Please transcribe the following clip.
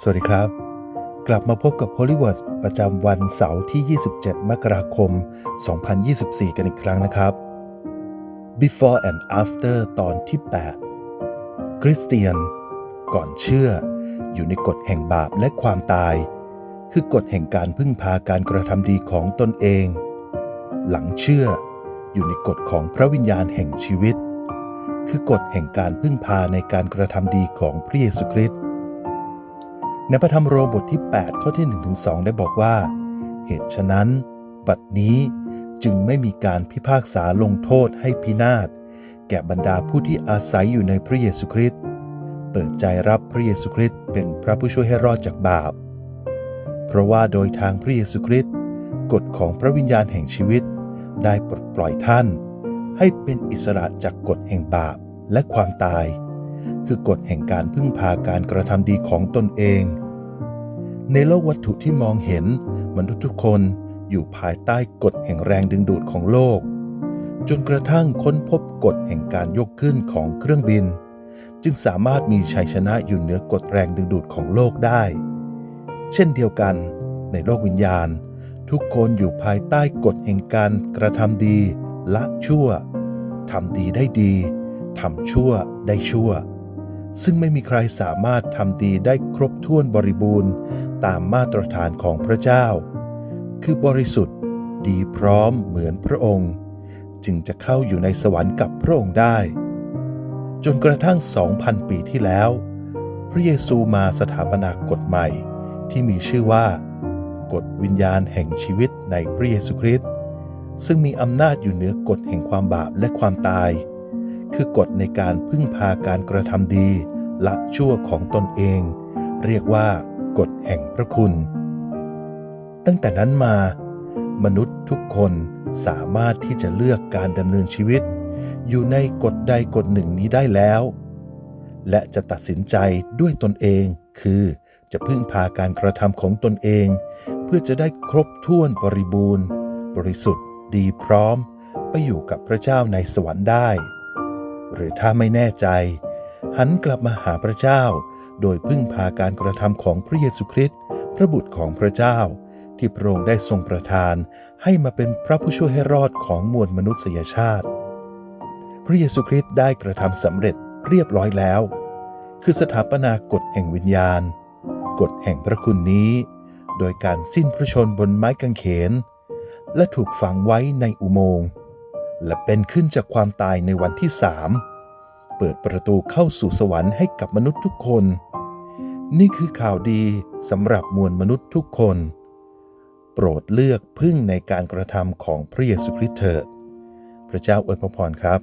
สวัสดีครับ กลับมาพบกับ Hollywood ประจำวันเสาร์ที่ 27 มกราคม 2024 กันอีกครั้งนะครับ Before and After ตอนที่ 8 คริสเตียน ก่อนเชื่อ อยู่ในกฎแห่งบาปและความตาย คือกฎแห่งการพึ่งพาการกระทำดีของตนเอง หลังเชื่อ อยู่ในกฎของพระวิญญาณแห่งชีวิต คือกฎแห่งการพึ่งพาในการกระทำดีของพระเยซูคริสต์ ในพระธรรมโรมบทที่ 8 ข้อที่ 1-2 ได้บอกว่า เหตุฉะนั้น บัดนี้จึงไม่มีการพิพากษาลงโทษให้พินาศ แก่บรรดาผู้ที่อาศัยอยู่ในพระเยซูคริสต์เปิดใจรับพระเยซูคริสต์เป็นพระผู้ช่วยให้รอดจากบาป เพราะว่าโดยทางพระเยซูคริสต์กฎของพระวิญญาณแห่งชีวิต ได้ปลดปล่อยท่าน ให้เป็นอิสระจากกฎแห่งบาปและความตาย คือกฎแห่งการพึ่งพาการกระทำดีของตนเอง ในโลกวัตถุที่มองเห็น มนุษย์ทุกคนอยู่ภายใต้กฎแห่งแรงดึงดูดของโลก จนกระทั่งค้นพบกฎแห่งการยกขึ้นของเครื่องบิน จึงสามารถมีชัยชนะอยู่เหนือกฎแรงดึงดูดของโลกได้ เช่นเดียวกัน ในโลกวิญญาณ ทุกคนอยู่ภายใต้กฎแห่งการกระทำดี ละชั่วทำดีได้ดีทำชั่วได้ชั่ว ซึ่งไม่มีใครสามารถทำดีได้ครบถ้วนบริบูรณ์ ตามมาตรฐานของพระเจ้า คือบริสุทธิ์ ดีพร้อมเหมือนพระองค์ จึงจะเข้าอยู่ในสวรรค์กับพระองค์ได้ จนกระทั่ง 2,000 ปีที่แล้ว พระเยซูมาสถาปนากฎใหม่ ที่มีชื่อว่ากฎวิญญาณแห่งชีวิตในพระเยซูคริสต์ซึ่งมีอำนาจอยู่เหนือกฎแห่งความบาปและความตาย คือกฎในการพึ่งพาการกระทำดีละชั่วของตนเอง เรียกว่ากฎแห่งพระคุณ ตั้งแต่นั้นมา มนุษย์ทุกคนสามารถที่จะเลือกการดำเนินชีวิต อยู่ในกฎใดกฎหนึ่งนี้ได้แล้ว และจะตัดสินใจด้วยตนเอง คือจะพึ่งพาการกระทำของตนเอง เพื่อจะได้ครบถ้วนบริบูรณ์ บริสุทธิ์ ดีพร้อม ไปอยู่กับพระเจ้าในสวรรค์ได้ หรือถ้าไม่แน่ใจ หันกลับมาหาพระเจ้า โดยพึ่งพาการกระทำของพระเยซูคริสต์พระบุตรของพระเจ้า ที่พระองค์ได้ทรงประทาน ให้มาเป็นพระผู้ช่วยให้รอดของมวลมนุษยชาติ พระเยซูคริสต์ได้กระทำสำเร็จเรียบร้อยแล้ว คือสถาปนากฎแห่งวิญญาณ กฎแห่งพระคุณนี้ โดยการสิ้นพระชนบนไม้กางเขน และถูกฝังไว้ในอุโมงค์ และเป็นขึ้นจากความตายในวันที่สามเปิดประตูเข้าสู่สวรรค์ให้กับมนุษย์ทุกคน นี่คือข่าวดีสำหรับมวลมนุษย์ทุกคน โปรดเลือกพึ่งในการกระทำของพระเยซูคริสต์เถิด พระเจ้าอวยพรครับ